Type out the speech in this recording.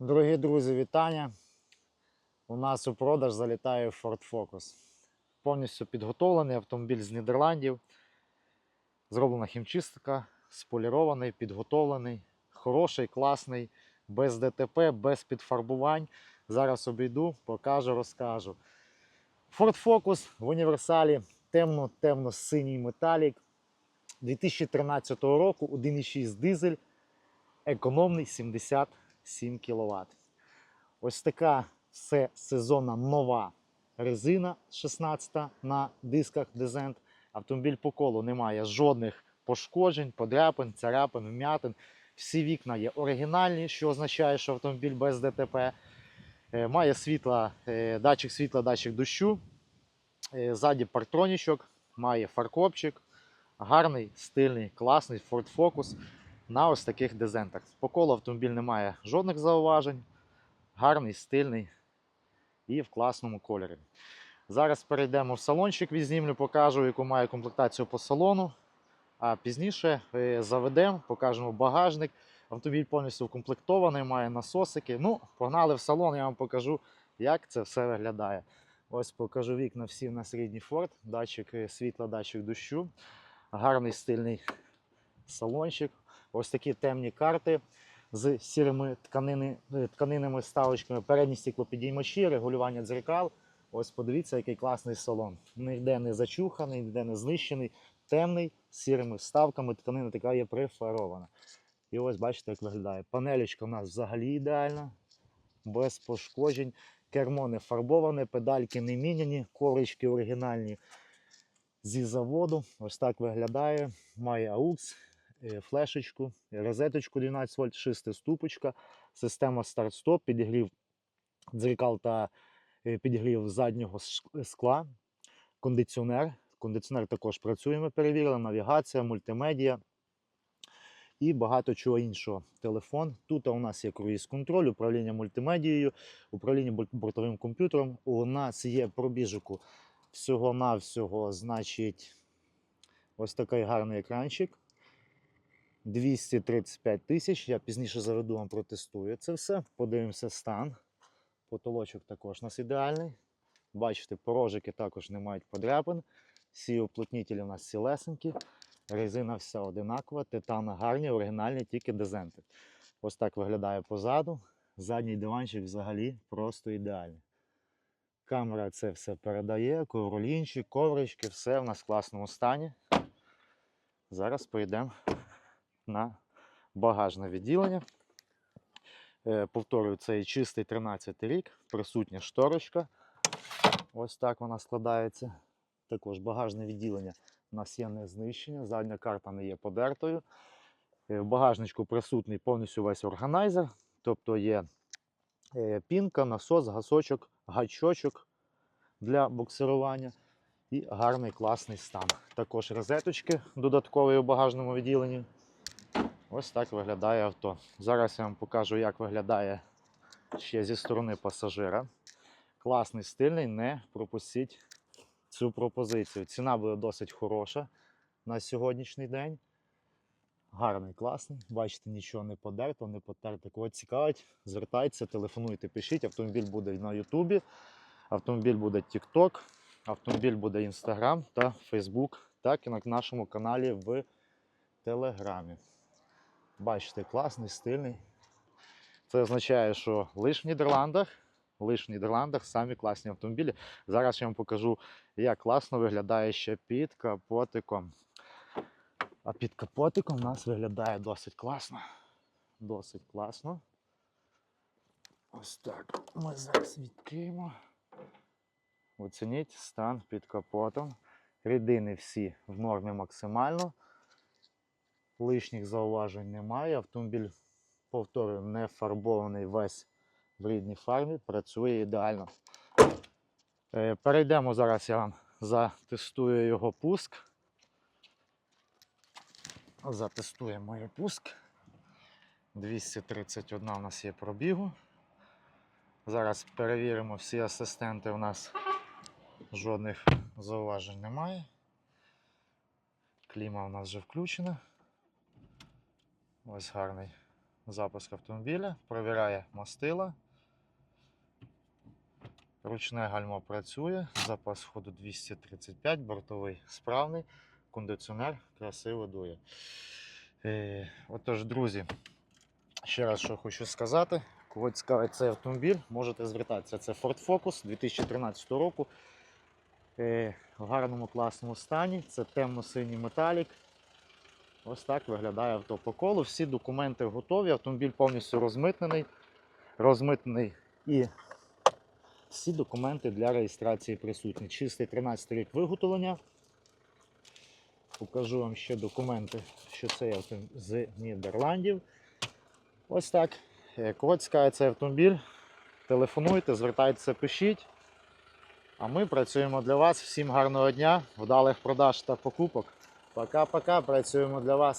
Дорогі друзі, вітання! У нас у продаж залітає Ford Focus. Повністю підготовлений автомобіль з Нідерландів. Зроблена хімчистка, сполірований, підготовлений, хороший, класний, без ДТП, без підфарбувань. Зараз обійду, покажу, розкажу. Ford Focus в універсалі темно-темно-синій металік 2013 року 1,6 дизель, економний 77 кВт. Ось така все сезонна нова резина 16 на дисках Дезент. Автомобіль по колу не має жодних пошкоджень, подряпин, царапин, вмятин. Всі вікна є оригінальні, що означає, що автомобіль без ДТП. Е, Має світла, е, датчик світла, датчик дощу. Е, Ззаді партронічок, має фаркопчик. Гарний, стильний, класний Ford Focus на ось таких дезентах. По колу автомобіль не має жодних зауважень. Гарний, стильний і в класному кольорі. Зараз перейдемо в салончик, відзнімлю, покажу, яку має комплектацію по салону. А пізніше е, заведемо, покажемо багажник. Автомобіль повністю укомплектований, має насосики. Ну, погнали в салон, я вам покажу, як це все виглядає. Ось покажу вікна всі на середній Ford, датчик е, світла, датчик дощу. Гарний стильний салончик. Ось такі темні карти з сірими тканини, е, тканинними ставочками, передні стеклопідіймачі, регулювання дзеркал. Ось подивіться, який класний салон. Ніде не зачуханий, ніде не знищений, темний, з сірими вставками, тканина така є прифарована. І ось бачите, як виглядає. Панелечка у нас взагалі ідеальна, без пошкоджень. Кермо не фарбоване, педальки не міняні, корички оригінальні зі заводу. Ось так виглядає. Має е, флешечку, розеточку 12 вольт, шестиступочка, система старт-стоп, підігрів дзеркал та е, підігрів заднього скла, кондиціонер. Кондиціонер також працює, ми перевірили, навігація, мультимедіа і багато чого іншого. Телефон. Тут у нас є круїз-контроль, управління мультимедією, управління бортовим комп'ютером. У нас є пробіжку всього-навсього, значить, ось такий гарний екранчик. 235 тисяч. Я пізніше заведу вам протестую це все. Подивимося стан. Потолочок також у нас ідеальний. Бачите, порожики також не мають подряпин. Всі уплотнітелі у нас цілесенькі. Резина вся одинакова, титана гарні, оригінальні, тільки дезенти. Ось так виглядає позаду. Задній диванчик взагалі просто ідеальний. Камера це все передає, ковролінчик, коврички, все в нас в класному стані. Зараз поїдемо на багажне відділення. Е, Повторюю, це чистий 13 рік, присутня шторочка. Ось так вона складається. Також багажне відділення у нас є не знищення, задня карта не є подертою. Е, В багажничку присутній повністю весь органайзер, тобто є е, пінка, насос, гасочок, гачочок для буксирування і гарний класний стан. Також розеточки додаткові у багажному відділенні. Ось так виглядає авто. Зараз я вам покажу, як виглядає ще зі сторони пасажира. Класний, стильний, не пропустіть цю пропозицію. Ціна буде досить хороша на сьогоднішній день. Гарний, класний. Бачите, нічого не подерто, не потерто. Кого цікавить, звертайтеся, телефонуйте, пишіть. Автомобіль буде на Ютубі, автомобіль буде TikTok, автомобіль буде Instagram та Facebook, так і на нашому каналі в Телеграмі. Бачите, класний, стильний. Це означає, що лише в Нідерландах, лише в Нідерландах самі класні автомобілі. Зараз я вам покажу, як класно виглядає ще під капотиком. А під капотиком у нас виглядає досить класно. Досить класно. Ось так. Ми зараз відкриємо. Оцініть стан під капотом. Рідини всі в нормі максимально. Лишніх зауважень немає. Автомобіль, повторюю, не фарбований весь в рідній фарбі, працює ідеально. Е, Перейдемо зараз, я вам затестую його пуск. Затестуємо його пуск. 231 у нас є пробігу. Зараз перевіримо всі асистенти. У нас жодних зауважень немає. Кліма у нас вже включена. Ось гарний запуск автомобіля, перевіряє мастила. Ручне гальмо працює, запас ходу 235, бортовий справний, кондиціонер красиво дує. Е, отож, друзі, ще раз що хочу сказати. Кого цікавить цей автомобіль, можете звертатися. Це Ford Focus 2013 року. Е, в гарному класному стані. Це темно-синій металік. Ось так виглядає авто по колу. Всі документи готові. Автомобіль повністю розмитнений. Розмитнений і всі документи для реєстрації присутні. Чистий 13 рік виготовлення. Покажу вам ще документи, що це авто з Нідерландів. Ось так. Е, Кого цікавить цей автомобіль, телефонуйте, звертайтеся, пишіть. А ми працюємо для вас. Всім гарного дня, вдалих продаж та покупок. Пока-пока, працюємо для вас.